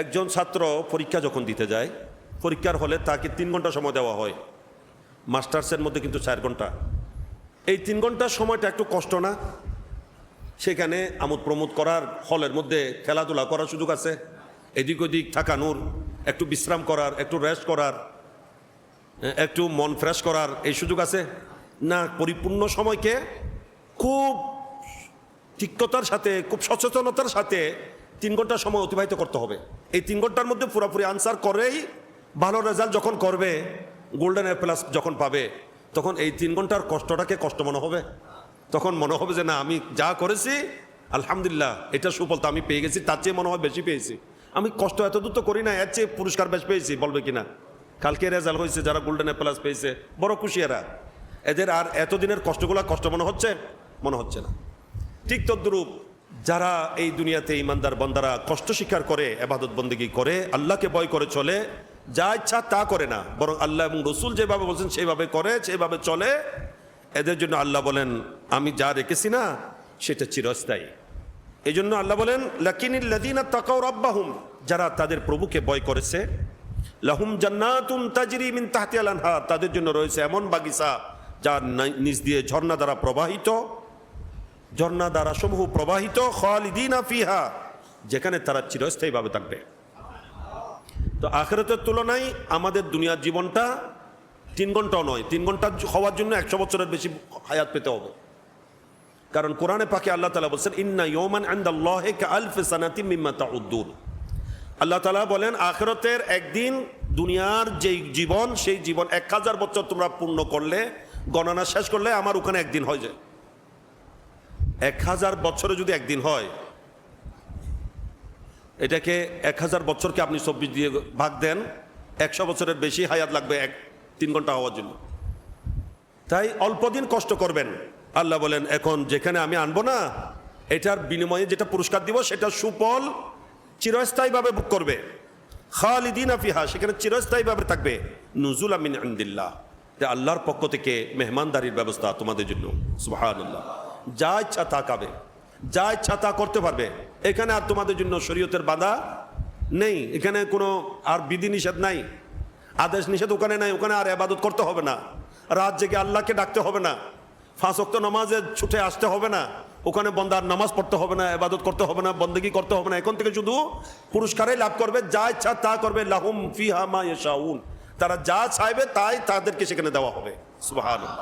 একজন ছাত্র পরীক্ষা যখন দিতে যায়, পরীক্ষার হলে তাকে তিন ঘণ্টা সময় দেওয়া হয়। মাস্টার্সের মধ্যে কিন্তু চার ঘণ্টা। এই তিন ঘণ্টার সময়টা একটু কষ্ট না? সেখানে আমোদ প্রমোদ করার হলের মধ্যে খেলাধুলা করার সুযোগ আছে। এদিক ওদিক থাকানোর, একটু বিশ্রাম করার, একটু রেস্ট করার একটু মন ফ্রেশ করার এই সুযোগ আছে। না, পরিপূর্ণ সময়কে খুব তিক্ততার সাথে, খুব সচেতনতার সাথে তিন ঘণ্টা সময় অতিবাহিত করতে হবে। এই তিন ঘণ্টার মধ্যে পুরোপুরি আনসার করেই ভালো রেজাল্ট যখন করবে গোল্ডেন এ প্লাস যখন পাবে, তখন এই তিন ঘণ্টার কষ্টটাকে কষ্ট মনে হবে। তখন মনে হবে যে, না, আমি যা করেছি, আলহামদুলিল্লাহ, এটা সুফল তো আমি পেয়ে গেছি, তার চেয়ে মনে হয় বেশি পেয়েছি। আমি কষ্ট এত দূর তো করি না, এর চেয়ে পুরস্কার বেশ পেয়েছি, বলবে কিনা? কালকে রেজাল্ট হয়েছে, যারা গোল্ডেন এ প্লাস পেয়েছে, বড় খুশি এরা। এদের আর এতদিনের কষ্টগুলো কষ্ট মনে হচ্ছে? মনে হচ্ছে না। ঠিক তদ্রূপ যারা এই দুনিয়াতে ইমানদার বন্দারা কষ্ট স্বীকার করে, এবাদত বন্দিগি করে, আল্লাহকে ভয় করে চলে, যা ইচ্ছা তা করে না। বরং আল্লাহ এবং রসুল যেভাবে বলছেন সেভাবে করে সেভাবে চলে। এদের জন্য আল্লাহ বলেন, আমি যা রেখেছি না, সেটা চিরস্থায়ী। এই জন্য আল্লাহ বলেন লাকিনিল লাদিনা তাকাও রব্বাহুম। যারা তাদের প্রভুকে ভয় করেছে, লাহুম জান্নাতুন তাজরি মিন তাহতিয়াল আনহার। তাদের জন্য রয়েছে এমন বাগিচা, যার নিচ দিয়ে ঝর্ণা দ্বারা প্রবাহিত। ঝর্ণা দ্বারা সমূহ প্রবাহিত ফিহা, যেখানে তারা চিরস্থায়ীভাবে থাকবে। তো আখেরাতের তুলনায় আমাদের দুনিয়ার জীবনটা তিন ঘন্টাও নয়, তিন ঘণ্টা হওয়ার জন্য একশো বছরের বেশি হায়াত পেতে হবে। কারণ কোরআনে পাকে আল্লাহ তালা বলছেন, ইন্না ইয়মান আন্দাল্লাহ আলফ সানাতি আল্লাহ তালা বলেন, আখেরতের একদিন দুনিয়ার যেই জীবন, সেই জীবন এক হাজার বছর তোমরা পূর্ণ করলে, গণনা শেষ করলে আমার ওখানে একদিন হয়ে যায়। এক হাজার বছরে যদি একদিন হয়, এটাকে এক হাজার বছরকে আপনি চব্বিশ দিয়ে ভাগ দেন, একশো বছরের বেশি হায়াত লাগবে এক, তিন ঘণ্টা হওয়ার জন্য। তাই অল্প দিন কষ্ট করবেন। আল্লাহ বলেন, এখন যেখানে আমি আনব না, এটার বিনিময়ে যেটা পুরস্কার দিব, সেটা সুফল চিরস্থায়ীভাবে বুক করবে। খালিদিন আফিহা সেখানে চিরস্থায়ীভাবে থাকবে। নুজুল আমিন আন্দিল্লাহ আল্লাহর পক্ষ থেকে মেহমানদারির ব্যবস্থা তোমাদের জন্য। সুহান আল্লাহ যা ইচ্ছা তা খাবে, যা ইচ্ছা তা করতে পারবে। এখানে আর তোমাদের জন্য শরীয়তের বাধা নেই। এখানে কোনো আর বিধি নিষেধ নাই, আদেশ নিষেধ ওখানে নাই, ওখানে আর আবাদত করতে হবে না। রাত জেগে আল্লাহকে ডাকতে হবে না, ফাঁস অক্ত নামাজে ছুটে আসতে হবে না, ওখানে বন্দার নামাজ পড়তে হবে না আবাদত করতে হবে না, বন্দেগি করতে হবে না। এখন থেকে শুধু পুরস্কারই লাভ করবে, যা ইচ্ছা তা করবে, লাহুম ফিহা মা ইয়াশাউন। তারা যা চাইবে তাই তাদেরকে সেখানে দেওয়া হবে। সুবহানাল্লাহ।